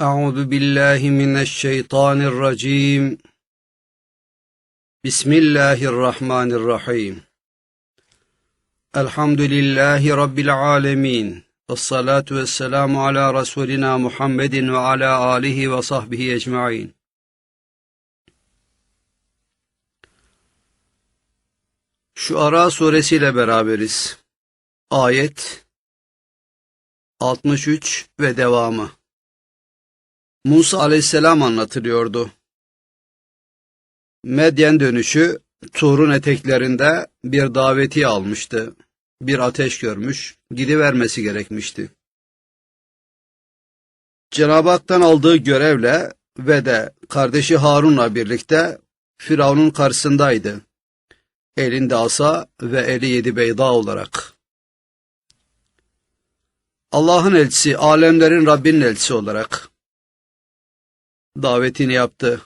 أعوذ بالله من الشيطان الرجيم بسم الله الرحمن الرحيم الحمد لله رب العالمين والصلاة والسلام على رسولنا محمد وعلى آله وصحبه أجمعين Şuara suresiyle beraberiz. Ayet 63 ve devamı. Musa aleyhisselam anlatılıyordu. Medyen dönüşü Tur'un eteklerinde bir daveti almıştı. Bir ateş görmüş, gidivermesi gerekmişti. Cenab-ı Hak'tan aldığı görevle ve de kardeşi Harun'la birlikte Firavun'un karşısındaydı. Elinde asa ve eli yedi beyda olarak. Allah'ın elçisi, alemlerin Rabbinin elçisi olarak davetini yaptı.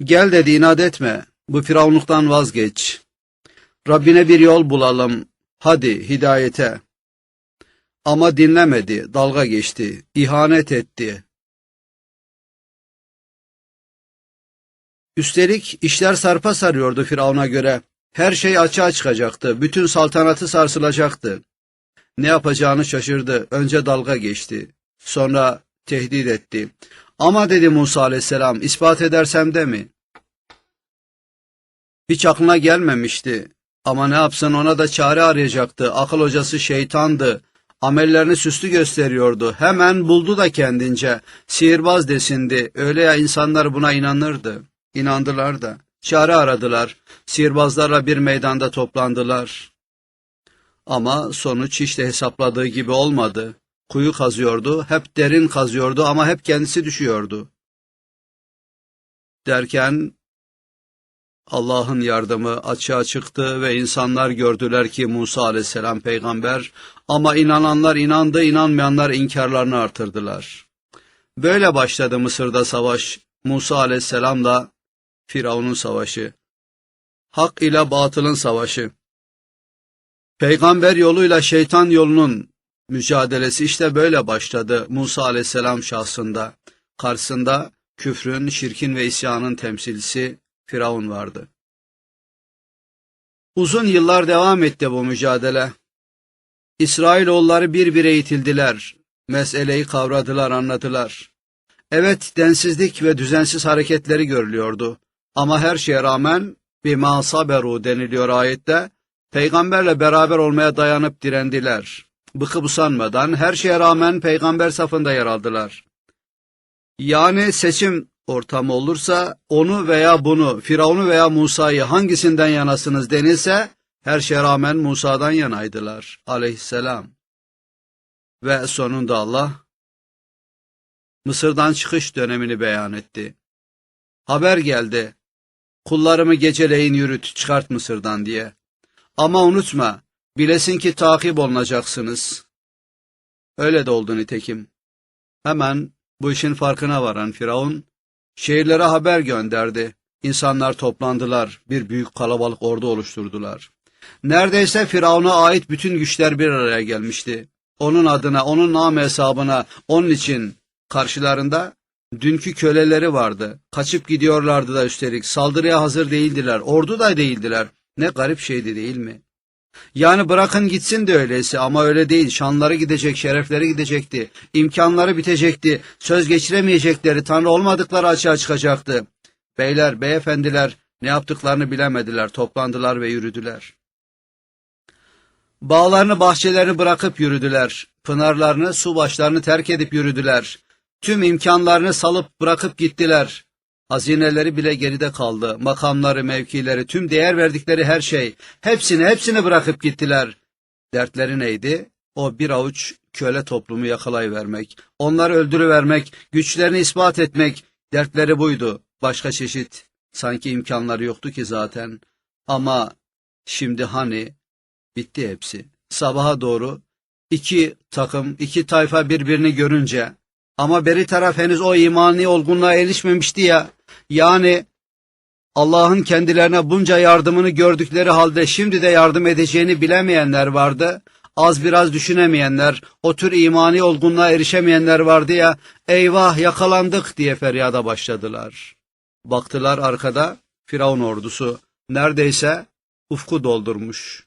Gel dedi inat etme, bu firavunluktan vazgeç. Rabbine bir yol bulalım, hadi hidayete. Ama dinlemedi, dalga geçti, ihanet etti. Üstelik işler sarpa sarıyordu Firavun'a göre. Her şey açığa çıkacaktı, bütün saltanatı sarsılacaktı. Ne yapacağını şaşırdı, önce dalga geçti. Sonra tehdit etti. Ama dedi Musa aleyhisselam ispat edersem de mi? Hiç aklına gelmemişti. Ama ne yapsın ona da çare arayacaktı. Akıl hocası şeytandı. Amellerini süslü gösteriyordu. Hemen buldu da kendince. Sihirbaz desindi. Öyle ya insanlar buna inanırdı. İnandılar da. Çare aradılar. Sihirbazlarla bir meydanda toplandılar. Ama sonuç hiç de hesapladığı gibi olmadı. Kuyu kazıyordu, hep derin kazıyordu ama hep kendisi düşüyordu. Derken Allah'ın yardımı açığa çıktı ve insanlar gördüler ki Musa aleyhisselam peygamber ama inananlar inandı, inanmayanlar inkarlarını artırdılar. Böyle başladı Mısır'da savaş, Musa aleyhisselamla Firavun'un savaşı. Hak ile batılın savaşı. Peygamber yoluyla şeytan yolunun mücadelesi işte böyle başladı Musa aleyhisselam şahsında. Karşısında küfrün, şirkin ve isyanın temsilcisi Firavun vardı. Uzun yıllar devam etti bu mücadele. İsrailoğulları bir bire itildiler. Meseleyi kavradılar, anladılar. Evet, densizlik ve düzensiz hareketleri görülüyordu. Ama her şeye rağmen bir masaberu deniliyor ayette. Peygamberle beraber olmaya dayanıp direndiler bıkıp usanmadan her şeye rağmen peygamber safında yer aldılar. Yani seçim ortamı olursa onu veya bunu, Firavun'u veya Musa'yı hangisinden yanasınız denilse her şeye rağmen Musa'dan yanaydılar aleyhisselam. Ve sonunda Allah Mısır'dan çıkış dönemini beyan etti. Haber geldi. Kullarımı geceleyin yürüt, çıkart Mısır'dan diye. Ama unutma, Bilesin ki takip olunacaksınız. Öyle de oldu nitekim. Hemen bu işin farkına varan Firavun, şehirlere haber gönderdi. İnsanlar toplandılar, bir büyük kalabalık ordu oluşturdular. Neredeyse Firavun'a ait bütün güçler bir araya gelmişti. Onun adına, onun nam hesabına, onun için karşılarında dünkü köleleri vardı. Kaçıp gidiyorlardı da üstelik. Saldırıya hazır değildiler, ordu da değildiler. Ne garip şeydi değil mi? Yani bırakın gitsin de öyleyse ama öyle değil. Şanları gidecek, şerefleri gidecekti. imkanları bitecekti. Söz geçiremeyecekleri, tanrı olmadıkları açığa çıkacaktı. Beyler, beyefendiler ne yaptıklarını bilemediler. Toplandılar ve yürüdüler. Bağlarını, bahçelerini bırakıp yürüdüler. Pınarlarını, su başlarını terk edip yürüdüler. Tüm imkanlarını salıp bırakıp gittiler. Hazineleri bile geride kaldı. Makamları, mevkileri, tüm değer verdikleri her şey. Hepsini, hepsini bırakıp gittiler. Dertleri neydi? O bir avuç köle toplumu yakalayıvermek, onları öldürüvermek, güçlerini ispat etmek. Dertleri buydu. Başka çeşit sanki imkanları yoktu ki zaten. Ama şimdi hani bitti hepsi. Sabaha doğru iki takım, iki tayfa birbirini görünce ama beri taraf henüz o imani olgunluğa erişmemişti ya. Yani Allah'ın kendilerine bunca yardımını gördükleri halde şimdi de yardım edeceğini bilemeyenler vardı. az biraz düşünemeyenler, o tür imani olgunluğa erişemeyenler vardı ya, eyvah yakalandık diye feryada başladılar. Baktılar arkada, Firavun ordusu neredeyse ufku doldurmuş.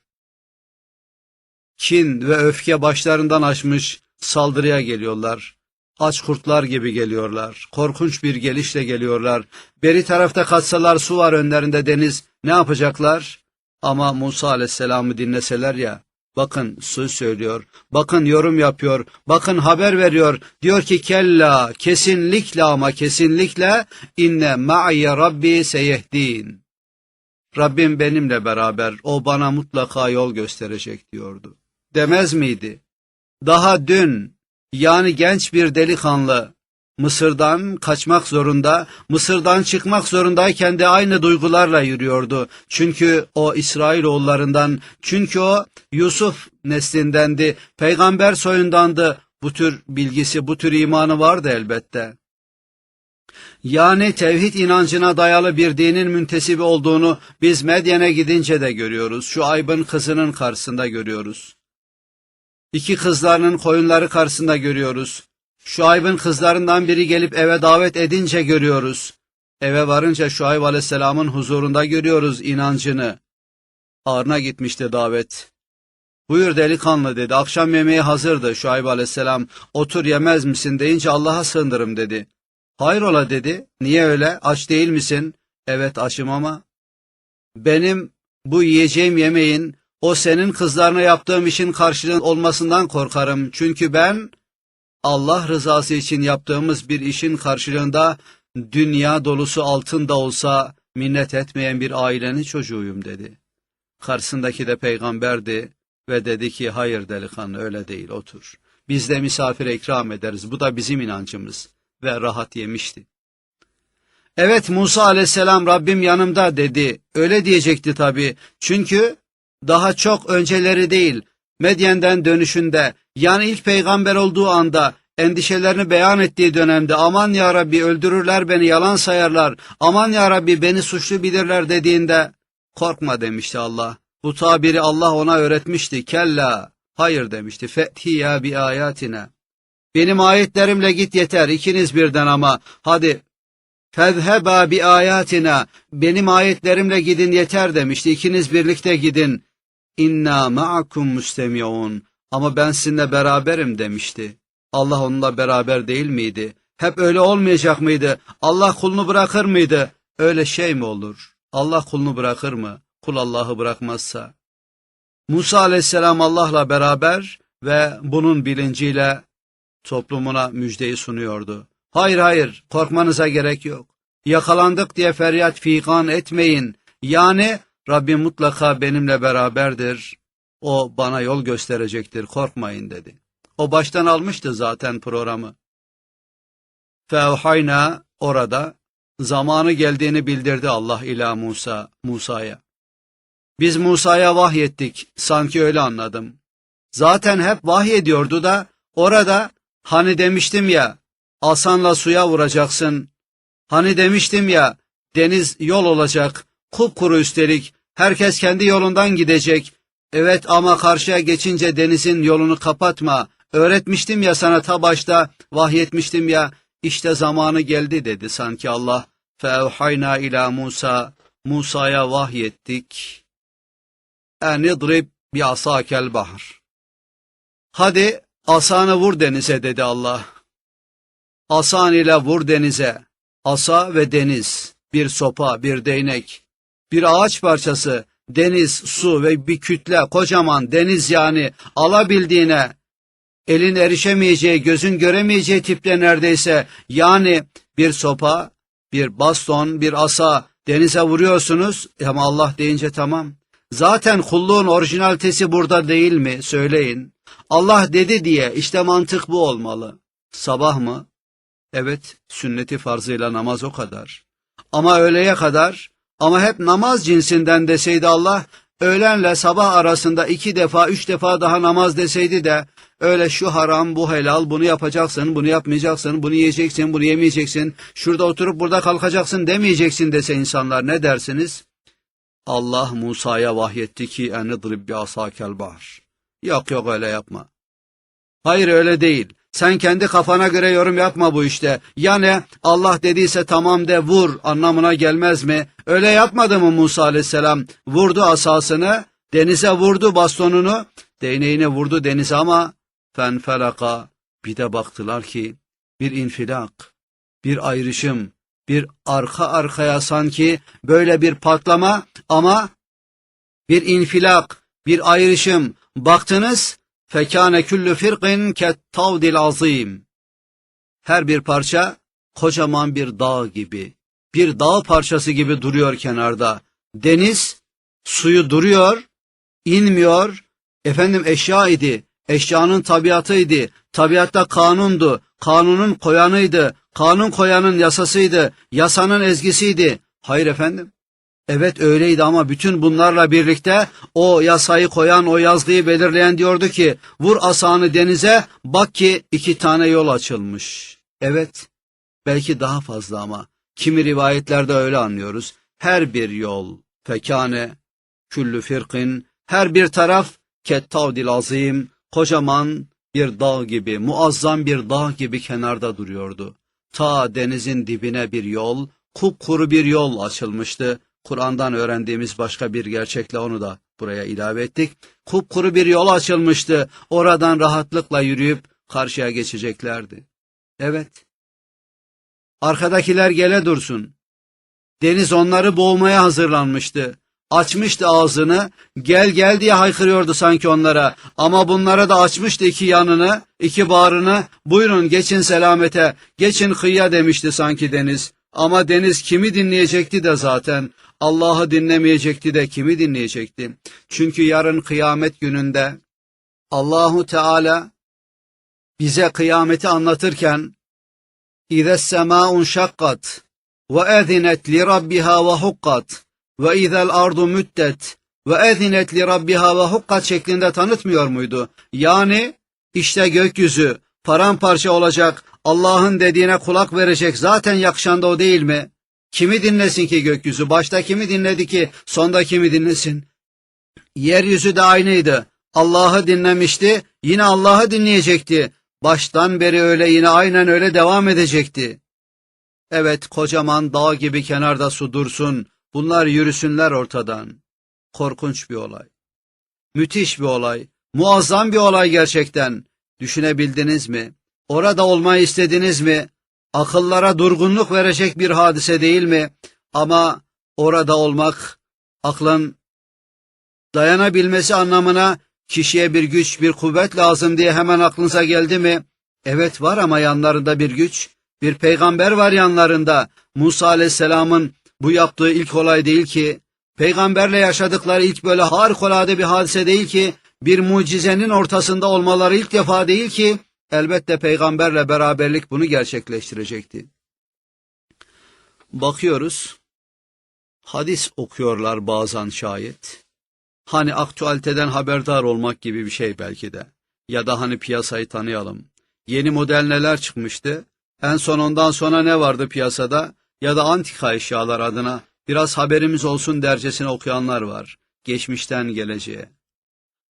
Kin ve öfke başlarından açmış, saldırıya geliyorlar. Aç kurtlar gibi geliyorlar. Korkunç bir gelişle geliyorlar. Beri tarafta kaçsalar su var önlerinde deniz. Ne yapacaklar? Ama Musa aleyhisselamı dinleseler ya, bakın söz söylüyor, bakın yorum yapıyor, bakın haber veriyor. Diyor ki kella, kesinlikle ama kesinlikle inne ma'ye rabbi seyehdin. Rabbim benimle beraber, o bana mutlaka yol gösterecek diyordu. Demez miydi? Daha dün, yani genç bir delikanlı, Mısır'dan kaçmak zorunda, Mısır'dan çıkmak zorundayken de aynı duygularla yürüyordu. Çünkü o İsrailoğullarından, çünkü o Yusuf neslindendi, peygamber soyundandı. Bu tür bilgisi, bu tür imanı vardı elbette. Yani tevhid inancına dayalı bir dinin müntesibi olduğunu biz Medyen'e gidince de görüyoruz. Şu Ayb'ın kızının karşısında görüyoruz. İki kızlarının koyunları karşısında görüyoruz. Şuayb'ın kızlarından biri gelip eve davet edince görüyoruz. Eve varınca Şuayb aleyhisselamın huzurunda görüyoruz inancını. Ağrına gitmişti davet. Buyur delikanlı dedi. Akşam yemeği hazırdı Şuayb aleyhisselam. Otur yemez misin deyince Allah'a sığındırım dedi. Hayrola dedi. Niye öyle? Aç değil misin? Evet açım ama. Benim bu yiyeceğim yemeğin o senin kızlarına yaptığım işin karşılığı olmasından korkarım. Çünkü ben Allah rızası için yaptığımız bir işin karşılığında dünya dolusu altın da olsa minnet etmeyen bir ailenin çocuğuyum dedi. Karşısındaki de peygamberdi ve dedi ki hayır delikanlı öyle değil otur. Biz de misafire ikram ederiz bu da bizim inancımız ve rahat yemişti. Evet Musa aleyhisselam Rabbim yanımda dedi. Öyle diyecekti tabi. Çünkü daha çok önceleri değil, Medyen'den dönüşünde, yani ilk peygamber olduğu anda, endişelerini beyan ettiği dönemde, aman ya Rabbi öldürürler beni, yalan sayarlar, aman ya Rabbi beni suçlu bilirler dediğinde, korkma demişti Allah. Bu tabiri Allah ona öğretmişti. Kella, hayır demişti. Fethiya bi ayatine. Benim ayetlerimle git yeter, ikiniz birden ama, hadi Fezheba bi ayatina benim ayetlerimle gidin yeter demişti. İkiniz birlikte gidin. İnna ma'akum mustemi'un ama ben sizinle beraberim demişti. Allah onunla beraber değil miydi? Hep öyle olmayacak mıydı? Allah kulunu bırakır mıydı? Öyle şey mi olur? Allah kulunu bırakır mı? Kul Allah'ı bırakmazsa. Musa aleyhisselam Allah'la beraber ve bunun bilinciyle toplumuna müjdeyi sunuyordu. Hayır hayır korkmanıza gerek yok. Yakalandık diye feryat figan etmeyin. Yani Rabbim mutlaka benimle beraberdir. O bana yol gösterecektir korkmayın dedi. O baştan almıştı zaten programı. Fevhayna orada zamanı geldiğini bildirdi Allah ila Musa, Musa'ya. Biz Musa'ya vahyettik, sanki öyle anladım. Zaten hep vahyediyordu da orada hani demiştim ya asanla suya vuracaksın. Hani demiştim ya deniz yol olacak, kupkuru üstelik herkes kendi yolundan gidecek. Evet ama karşıya geçince denizin yolunu kapatma. Öğretmiştim ya sana ta başta vahyetmiştim ya işte zamanı geldi dedi sanki Allah. Fevhayna ila Musa Musa'ya vahyettik. Enidrib bi asakel bahar. Hadi asanı vur denize dedi Allah. Asan ile vur denize. Asa ve deniz, bir sopa, bir değnek, bir ağaç parçası, deniz, su ve bir kütle, kocaman deniz yani alabildiğine, elin erişemeyeceği, gözün göremeyeceği tipte neredeyse, yani bir sopa, bir baston, bir asa denize vuruyorsunuz ama Allah deyince tamam. Zaten kulluğun orijinalitesi burada değil mi? Söyleyin. Allah dedi diye işte mantık bu olmalı. Sabah mı? Evet, sünneti farzıyla namaz o kadar. Ama öğleye kadar, ama hep namaz cinsinden deseydi Allah, öğlenle sabah arasında iki defa, üç defa daha namaz deseydi de, öyle şu haram, bu helal, bunu yapacaksın, bunu yapmayacaksın, bunu yiyeceksin, bunu yemeyeceksin, şurada oturup burada kalkacaksın demeyeceksin dese insanlar ne dersiniz? Allah Musa'ya vahyetti ki enidrib bi asakel bahar. Yok yok öyle yapma. Hayır öyle değil. Sen kendi kafana göre yorum yapma bu işte. Yani Allah dediyse tamam de vur anlamına gelmez mi? Öyle yapmadı mı Musa aleyhisselam? Vurdu asasını, denize vurdu bastonunu, değneğine vurdu denize ama fenfelaka. Bir de baktılar ki bir infilak, bir ayrışım, bir arka arkaya sanki böyle bir patlama ama bir infilak, bir ayrışım. Baktınız fekâne küllü firqin kettavdil azim. Her bir parça kocaman bir dağ gibi, bir dağ parçası gibi duruyor kenarda. Deniz suyu duruyor, inmiyor. Efendim eşya idi, eşyanın tabiatıydı, tabiatta kanundu, kanunun koyanıydı, kanun koyanın yasasıydı, yasanın ezgisiydi. Hayır efendim. Evet öyleydi ama bütün bunlarla birlikte o yasayı koyan, o yazgıyı belirleyen diyordu ki vur asanı denize bak ki iki tane yol açılmış. Evet belki daha fazla ama kimi rivayetlerde öyle anlıyoruz. Her bir yol fekane küllü firkin her bir taraf kettavdil azim kocaman bir dağ gibi muazzam bir dağ gibi kenarda duruyordu. Ta denizin dibine bir yol kupkuru bir yol açılmıştı. Kur'an'dan öğrendiğimiz başka bir gerçekle onu da buraya ilave ettik. Kupkuru bir yol açılmıştı. Oradan rahatlıkla yürüyüp karşıya geçeceklerdi. Evet. Arkadakiler gele dursun. Deniz onları boğmaya hazırlanmıştı. Açmıştı ağzını, gel gel diye haykırıyordu sanki onlara. Ama bunlara da açmıştı iki yanını, iki bağrını. Buyurun geçin selamete, geçin kıyıya demişti sanki deniz. Ama deniz kimi dinleyecekti de zaten. Allah'ı dinlemeyecekti de kimi dinleyecekti? Çünkü yarın kıyamet gününde Allahu Teala bize kıyameti anlatırken İze semâun şakkat ve ezinet li rabbiha ve hukkat ve izel ardu müddet ve ezinet li rabbiha ve hukkat şeklinde tanıtmıyor muydu? Yani işte gökyüzü paramparça olacak, Allah'ın dediğine kulak verecek zaten yakışan da o değil mi? Kimi dinlesin ki gökyüzü? Başta kimi dinledi ki sonda kimi dinlesin? Yeryüzü de aynıydı. Allah'ı dinlemişti, yine Allah'ı dinleyecekti. Baştan beri öyle yine aynen öyle devam edecekti. Evet kocaman dağ gibi kenarda su dursun, bunlar yürüsünler ortadan. Korkunç bir olay. Müthiş bir olay, muazzam bir olay gerçekten. Düşünebildiniz mi? Orada olmayı istediniz mi? akıllara durgunluk verecek bir hadise değil mi? Ama orada olmak, aklın dayanabilmesi anlamına kişiye bir güç, bir kuvvet lazım diye hemen aklınıza geldi mi? Evet var ama yanlarında bir güç, bir peygamber var yanlarında. Musa aleyhisselamın bu yaptığı ilk olay değil ki, peygamberle yaşadıkları ilk böyle harikulade bir hadise değil ki, bir mucizenin ortasında olmaları ilk defa değil ki, Elbette peygamberle beraberlik bunu gerçekleştirecekti. Bakıyoruz, hadis okuyorlar bazen şayet. Hani aktüaliteden haberdar olmak gibi bir şey belki de. Ya da hani piyasayı tanıyalım. Yeni model neler çıkmıştı? En son ondan sonra ne vardı piyasada? Ya da antika eşyalar adına biraz haberimiz olsun dercesine okuyanlar var. Geçmişten geleceğe.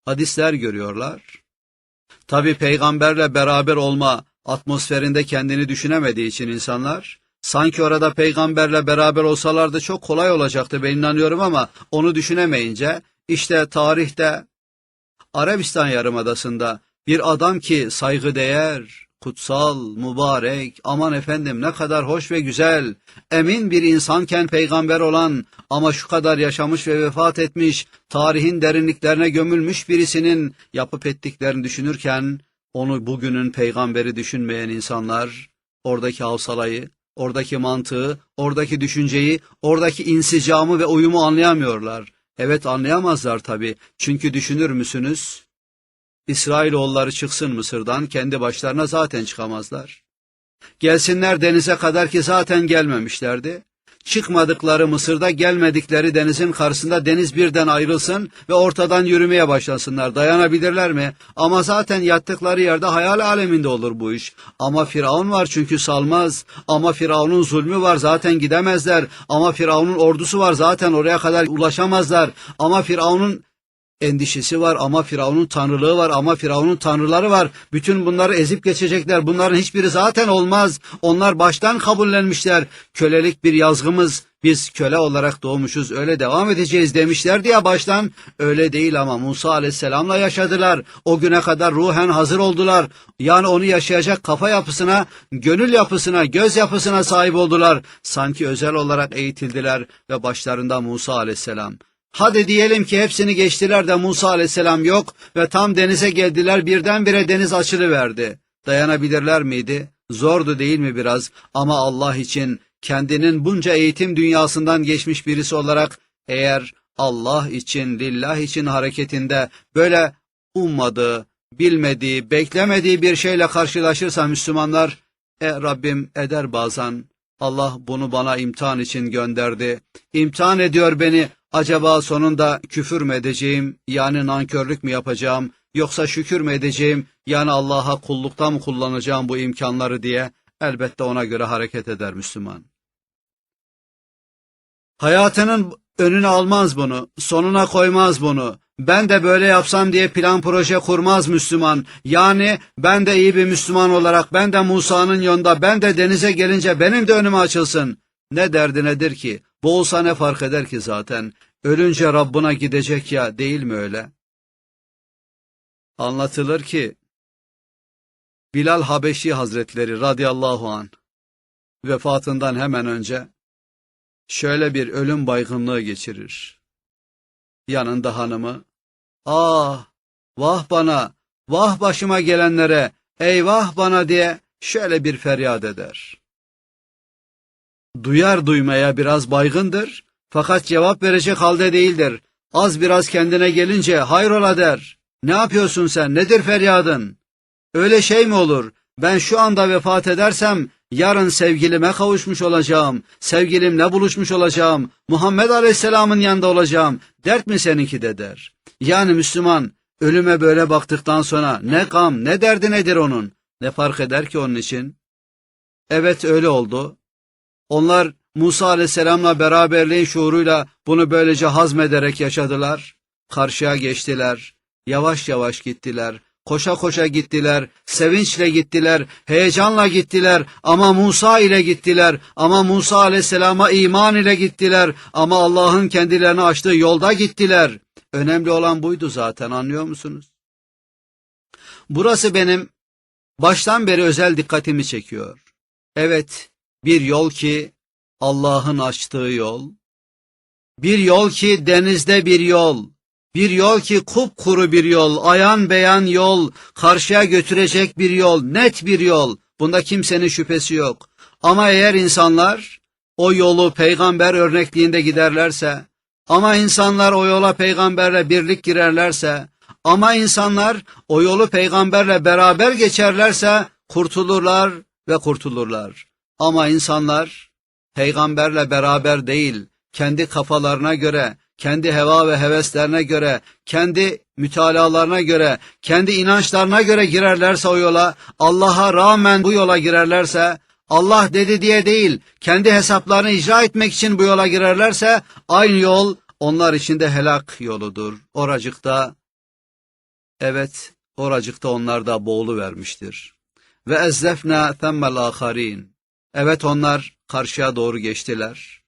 Hadisler görüyorlar Tabi peygamberle beraber olma atmosferinde kendini düşünemediği için insanlar, sanki orada peygamberle beraber olsalardı çok kolay olacaktı ben inanıyorum ama onu düşünemeyince, işte tarihte Arabistan Yarımadası'nda bir adam ki saygıdeğer, kutsal, mübarek, aman efendim ne kadar hoş ve güzel, emin bir insanken peygamber olan ama şu kadar yaşamış ve vefat etmiş, tarihin derinliklerine gömülmüş birisinin yapıp ettiklerini düşünürken, onu bugünün peygamberi düşünmeyen insanlar, oradaki havsalayı, oradaki mantığı, oradaki düşünceyi, oradaki insicamı ve uyumu anlayamıyorlar. Evet anlayamazlar tabii. Çünkü düşünür müsünüz? İsrailoğulları çıksın Mısır'dan kendi başlarına zaten çıkamazlar. Gelsinler denize kadar ki zaten gelmemişlerdi. Çıkmadıkları Mısır'da gelmedikleri denizin karşısında deniz birden ayrılsın ve ortadan yürümeye başlasınlar. Dayanabilirler mi? Ama zaten yattıkları yerde hayal aleminde olur bu iş. Ama Firavun var çünkü salmaz. Ama Firavun'un zulmü var zaten gidemezler. Ama Firavun'un ordusu var zaten oraya kadar ulaşamazlar. Ama Firavun'un endişesi var ama Firavun'un tanrılığı var ama Firavun'un tanrıları var. Bütün bunları ezip geçecekler. Bunların hiçbiri zaten olmaz. Onlar baştan kabullenmişler. Kölelik bir yazgımız. Biz köle olarak doğmuşuz. Öyle devam edeceğiz demişler diye baştan. Öyle değil ama Musa aleyhisselamla yaşadılar. O güne kadar ruhen hazır oldular. Yani onu yaşayacak kafa yapısına, gönül yapısına, göz yapısına sahip oldular. Sanki özel olarak eğitildiler ve başlarında Musa aleyhisselam. Hadi diyelim ki hepsini geçtiler de Musa aleyhisselam yok ve tam denize geldiler birdenbire deniz açılıverdi. Dayanabilirler miydi? Zordu değil mi biraz? Ama Allah için kendinin bunca eğitim dünyasından geçmiş birisi olarak eğer Allah için, lillah için hareketinde böyle ummadığı, bilmediği, beklemediği bir şeyle karşılaşırsa Müslümanlar, e Rabbim eder bazen. Allah bunu bana imtihan için gönderdi. İmtihan ediyor beni. Acaba sonunda küfür mü edeceğim, yani nankörlük mü yapacağım, yoksa şükür mü edeceğim, yani Allah'a kullukta mı kullanacağım bu imkanları diye elbette ona göre hareket eder Müslüman. Hayatının önüne almaz bunu, sonuna koymaz bunu. Ben de böyle yapsam diye plan proje kurmaz Müslüman. Yani ben de iyi bir Müslüman olarak, ben de Musa'nın yolunda, ben de denize gelince benim de önüme açılsın. Ne derdi nedir ki? Boğulsa ne fark eder ki zaten? Ölünce Rabbına gidecek ya değil mi öyle? Anlatılır ki Bilal Habeşi Hazretleri radıyallahu an vefatından hemen önce şöyle bir ölüm baygınlığı geçirir. Yanında hanımı, ah, vah bana, vah başıma gelenlere, eyvah bana diye şöyle bir feryat eder. Duyar duymaya biraz baygındır, fakat cevap verecek halde değildir. Az biraz kendine gelince hayrola der. Ne yapıyorsun sen, nedir feryadın? Öyle şey mi olur? Ben şu anda vefat edersem yarın sevgilime kavuşmuş olacağım, sevgilimle buluşmuş olacağım, Muhammed Aleyhisselam'ın yanında olacağım. Dert mi seninki de der. Yani Müslüman ölüme böyle baktıktan sonra ne gam ne derdi nedir onun? Ne fark eder ki onun için? Evet öyle oldu. Onlar Musa Aleyhisselam'la beraberliğin şuuruyla bunu böylece hazmederek yaşadılar. Karşıya geçtiler. Yavaş yavaş gittiler. Koşa koşa gittiler, sevinçle gittiler, heyecanla gittiler ama Musa ile gittiler ama Musa aleyhisselama iman ile gittiler ama Allah'ın kendilerine açtığı yolda gittiler. Önemli olan buydu zaten anlıyor musunuz? Burası benim baştan beri özel dikkatimi çekiyor. Evet, bir yol ki Allah'ın açtığı yol, bir yol ki denizde bir yol, bir yol ki kupkuru bir yol, ayan beyan yol, karşıya götürecek bir yol, net bir yol. Bunda kimsenin şüphesi yok. Ama eğer insanlar o yolu peygamber örnekliğinde giderlerse, ama insanlar o yola peygamberle birlik girerlerse, ama insanlar o yolu peygamberle beraber geçerlerse kurtulurlar ve kurtulurlar. Ama insanlar peygamberle beraber değil, kendi kafalarına göre, kendi heva ve heveslerine göre, kendi mütalalarına göre, kendi inançlarına göre girerlerse o yola, Allah'a rağmen bu yola girerlerse, Allah dedi diye değil, kendi hesaplarını icra etmek için bu yola girerlerse, aynı yol onlar için de helak yoludur. Oracıkta, evet, oracıkta onlar da boğulu vermiştir. Ve ezzefna themmel aharin. Evet onlar karşıya doğru geçtiler.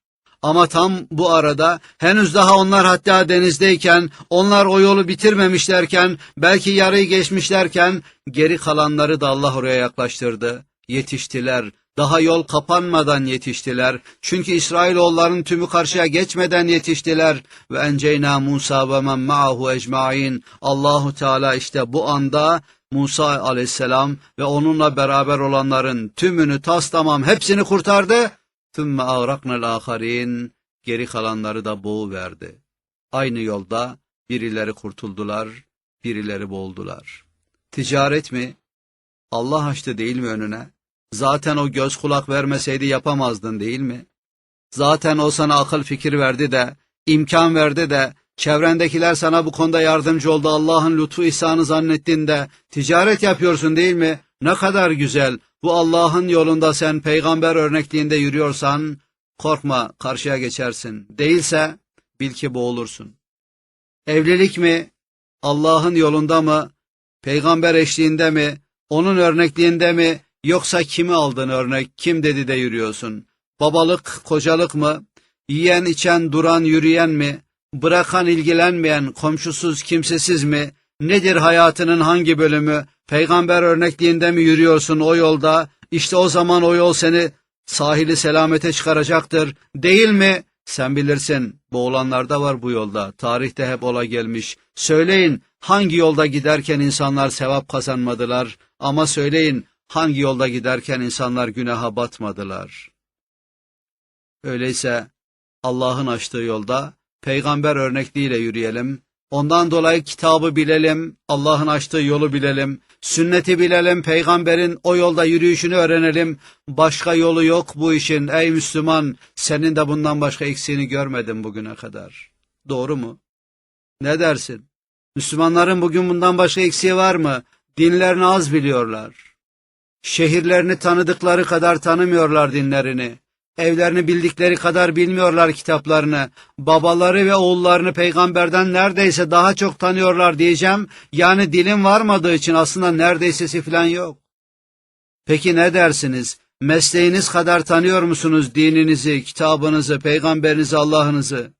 Ama tam bu arada henüz daha onlar hatta denizdeyken, onlar o yolu bitirmemişlerken, belki yarıyı geçmişlerken geri kalanları da Allah oraya yaklaştırdı. Yetiştiler. Daha yol kapanmadan yetiştiler. Çünkü İsrailoğulların tümü karşıya geçmeden yetiştiler. Ve enceyna Musa ve men ma'ahu ecmain. Allahu Teala işte bu anda Musa aleyhisselam ve onunla beraber olanların tümünü tas tamam hepsini kurtardı. Tümme ağraknel aharin geri kalanları da boğuverdi. Aynı yolda birileri kurtuldular, birileri boğuldular. Ticaret mi? Allah açtı değil mi önüne? Zaten o göz kulak vermeseydi yapamazdın değil mi? Zaten o sana akıl fikir verdi de, imkan verdi de, çevrendekiler sana bu konuda yardımcı oldu. Allah'ın lütfu ihsanı zannettin ticaret yapıyorsun değil mi? Ne kadar güzel. Bu Allah'ın yolunda sen peygamber örnekliğinde yürüyorsan korkma karşıya geçersin. Değilse bil ki boğulursun. Evlilik mi? Allah'ın yolunda mı, peygamber eşliğinde mi, onun örnekliğinde mi, yoksa kimi aldın örnek, kim dedi de yürüyorsun? Babalık, kocalık mı, yiyen, içen, duran, yürüyen mi, bırakan, ilgilenmeyen, komşusuz, kimsesiz mi, nedir hayatının hangi bölümü, peygamber örnekliğinde mi yürüyorsun o yolda, işte o zaman o yol seni sahili selamete çıkaracaktır, değil mi? Sen bilirsin, bu olanlar da var bu yolda, tarihte hep ola gelmiş. Söyleyin, hangi yolda giderken insanlar sevap kazanmadılar, ama söyleyin, hangi yolda giderken insanlar günaha batmadılar. Öyleyse, Allah'ın açtığı yolda, peygamber örnekliğiyle yürüyelim, ondan dolayı kitabı bilelim, Allah'ın açtığı yolu bilelim, sünneti bilelim, peygamberin o yolda yürüyüşünü öğrenelim. Başka yolu yok bu işin ey Müslüman. Senin de bundan başka eksiğini görmedim bugüne kadar. Doğru mu? Ne dersin? Müslümanların bugün bundan başka eksiği var mı? Dinlerini az biliyorlar. Şehirlerini tanıdıkları kadar tanımıyorlar dinlerini. Evlerini bildikleri kadar bilmiyorlar kitaplarını. Babaları ve oğullarını peygamberden neredeyse daha çok tanıyorlar diyeceğim. Yani dilim varmadığı için aslında neredeysesi falan yok. Peki ne dersiniz? Mesleğiniz kadar tanıyor musunuz dininizi, kitabınızı, peygamberinizi, Allah'ınızı?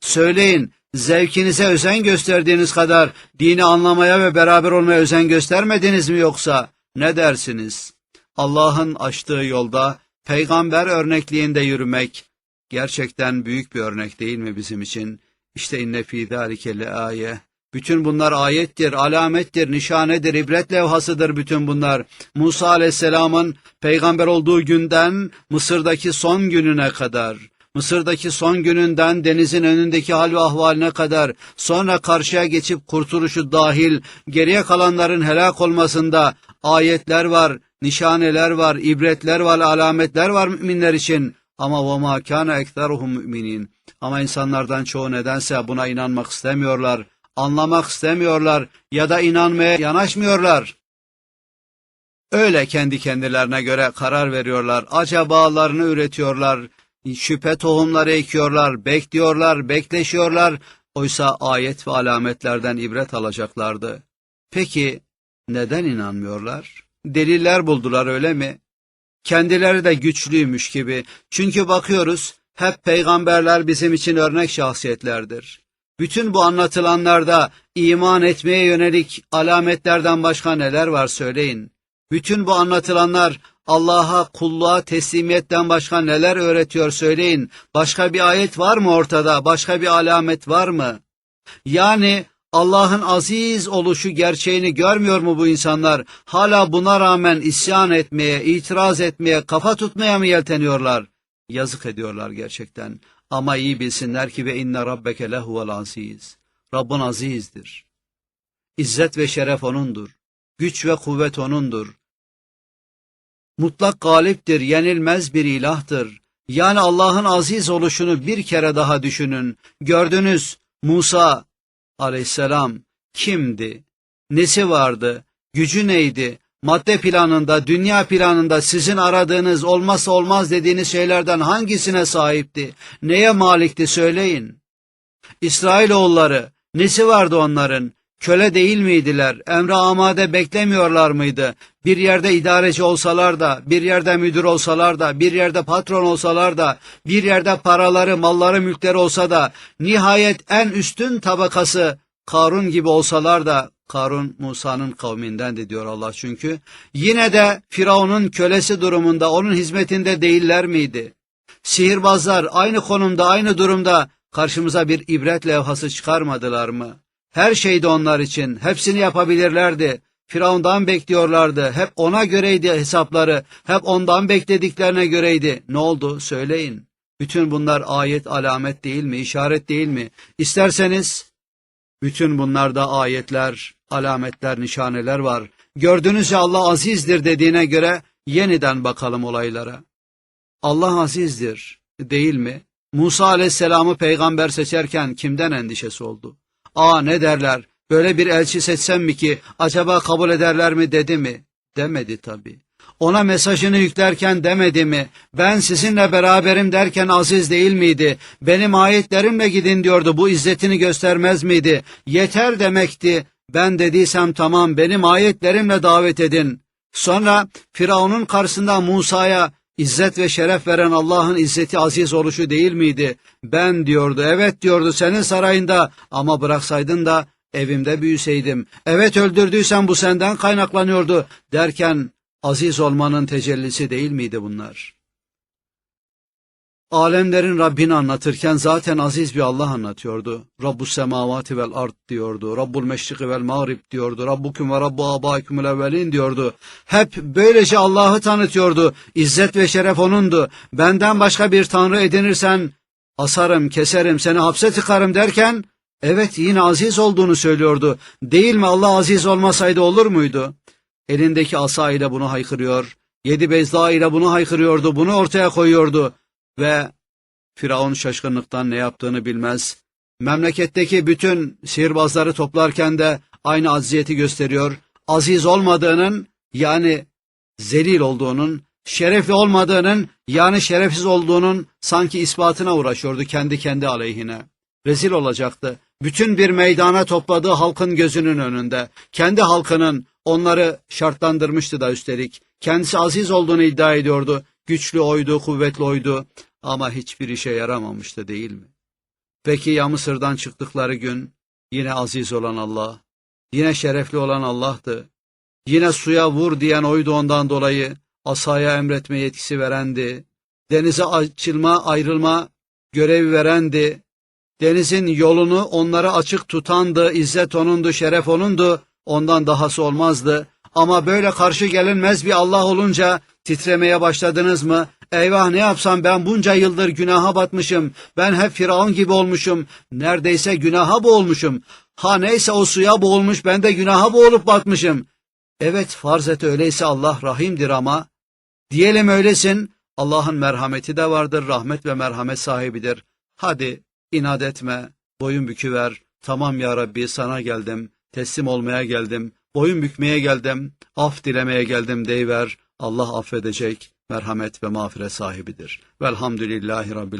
Söyleyin, zevkinize özen gösterdiğiniz kadar dini anlamaya ve beraber olmaya özen göstermediniz mi yoksa? Ne dersiniz? Allah'ın açtığı yolda peygamber örnekliğinde yürümek gerçekten büyük bir örnek değil mi bizim için? İşte inne fî zâlike aye. Bütün bunlar ayettir, alamettir, nişanedir, ibret levhasıdır bütün bunlar. Musa aleyhisselamın peygamber olduğu günden Mısır'daki son gününe kadar, Mısır'daki son gününden denizin önündeki hal ve ahvaline kadar, sonra karşıya geçip kurtuluşu dahil, geriye kalanların helak olmasında ayetler var, nişaneler var, ibretler var, alametler var müminler için. Ama ve ma kana ekseruhum müminin. Ama insanlardan çoğu nedense buna inanmak istemiyorlar, anlamak istemiyorlar ya da inanmaya yanaşmıyorlar. Öyle kendi kendilerine göre karar veriyorlar. Acabalarını üretiyorlar. Şüphe tohumları ekiyorlar, bekliyorlar, bekleşiyorlar. Oysa ayet ve alametlerden ibret alacaklardı. Peki neden inanmıyorlar? Deliller buldular öyle mi? Kendileri de güçlüymüş gibi. Çünkü bakıyoruz hep peygamberler bizim için örnek şahsiyetlerdir. Bütün bu anlatılanlarda iman etmeye yönelik alametlerden başka neler var söyleyin. Bütün bu anlatılanlar Allah'a kulluğa teslimiyetten başka neler öğretiyor söyleyin. Başka bir ayet var mı ortada? Başka bir alamet var mı? Yani Allah'ın aziz oluşu gerçeğini görmüyor mu bu insanlar? Hala buna rağmen isyan etmeye, itiraz etmeye, kafa tutmaya mı yelteniyorlar? Yazık ediyorlar gerçekten. Ama iyi bilsinler ki ve inne rabbeke lehuvel aziz. Rabbin azizdir. İzzet ve şeref O'nundur. Güç ve kuvvet O'nundur. Mutlak galiptir, yenilmez bir ilahtır. Yani Allah'ın aziz oluşunu bir kere daha düşünün. Gördünüz Musa aleyhisselam kimdi? Nesi vardı? Gücü neydi? Madde planında, dünya planında sizin aradığınız, olmazsa olmaz dediğiniz şeylerden hangisine sahipti? Neye malikti söyleyin. İsrailoğulları, nesi vardı onların? Köle değil miydiler? Emre amade beklemiyorlar mıydı? Bir yerde idareci olsalar da, bir yerde müdür olsalar da, bir yerde patron olsalar da, bir yerde paraları, malları, mülkleri olsa da, nihayet en üstün tabakası Karun gibi olsalar da, Karun Musa'nın kavmindendi diyor Allah çünkü, yine de Firavun'un kölesi durumunda, onun hizmetinde değiller miydi? Sihirbazlar aynı konumda, aynı durumda karşımıza bir ibret levhası çıkarmadılar mı? Her şeydi onlar için. Hepsini yapabilirlerdi. Firavundan bekliyorlardı. Hep ona göreydi hesapları. Hep ondan beklediklerine göreydi. Ne oldu? Söyleyin. Bütün bunlar ayet alamet değil mi? İşaret değil mi? İsterseniz bütün bunlarda ayetler, alametler, nişaneler var. Gördünüz ya Allah azizdir dediğine göre yeniden bakalım olaylara. Allah azizdir değil mi? Musa aleyhisselamı peygamber seçerken kimden endişesi oldu? Aa ne derler, böyle bir elçi seçsem mi ki acaba kabul ederler mi dedi mi? Demedi tabi. Ona mesajını yüklerken demedi mi? Ben sizinle beraberim derken aziz değil miydi? Benim ayetlerimle gidin diyordu. Bu izzetini göstermez miydi? Yeter demekti. Ben dediysem tamam benim ayetlerimle davet edin. Sonra Firavun'un karşısında Musa'ya İzzet ve şeref veren Allah'ın izzeti aziz oluşu değil miydi? Ben diyordu, evet diyordu senin sarayında ama bıraksaydın da evimde büyüseydim. Evet öldürdüysen bu senden kaynaklanıyordu derken aziz olmanın tecellisi değil miydi bunlar? Alemlerin Rabbini anlatırken zaten aziz bir Allah anlatıyordu. Rabbus semavati vel ard diyordu. Rabbul meşriki vel mağrib diyordu. Rabbukum ve Rabbu abaikumul evvelin diyordu. Hep böylece Allah'ı tanıtıyordu. İzzet ve şeref O'nundu. Benden başka bir tanrı edinirsen asarım, keserim, seni hapse tıkarım derken evet yine aziz olduğunu söylüyordu. Değil mi Allah aziz olmasaydı olur muydu? Elindeki asa ile bunu haykırıyor. Yedi bezda ile bunu haykırıyordu. Bunu ortaya koyuyordu ve Firavun şaşkınlıktan ne yaptığını bilmez. Memleketteki bütün sihirbazları toplarken de aynı acziyeti gösteriyor. Aziz olmadığının yani zelil olduğunun, şerefli olmadığının yani şerefsiz olduğunun sanki ispatına uğraşıyordu kendi kendi aleyhine. Rezil olacaktı. Bütün bir meydana topladığı halkın gözünün önünde. Kendi halkının onları şartlandırmıştı da üstelik. Kendisi aziz olduğunu iddia ediyordu. Güçlü oydu, kuvvetli oydu ama hiçbir işe yaramamıştı değil mi? Peki ya Mısır'dan çıktıkları gün yine aziz olan Allah, yine şerefli olan Allah'tı. Yine suya vur diyen oydu ondan dolayı asaya emretme yetkisi verendi. Denize açılma, ayrılma görevi verendi. Denizin yolunu onlara açık tutandı, izzet onundu, şeref onundu, ondan dahası olmazdı. Ama böyle karşı gelinmez bir Allah olunca titremeye başladınız mı? Eyvah ne yapsam ben bunca yıldır günaha batmışım. Ben hep Firavun gibi olmuşum. Neredeyse günaha boğulmuşum. Ha neyse o suya boğulmuş ben de günaha boğulup batmışım. Evet farz et öyleyse Allah rahimdir ama. Diyelim öylesin. Allah'ın merhameti de vardır. Rahmet ve merhamet sahibidir. Hadi inat etme. Boyun büküver. Tamam ya Rabbi sana geldim. Teslim olmaya geldim. Boyun bükmeye geldim. Af dilemeye geldim deyiver. Allah affedecek merhamet ve mağfiret sahibidir. Velhamdülillahi Rabbil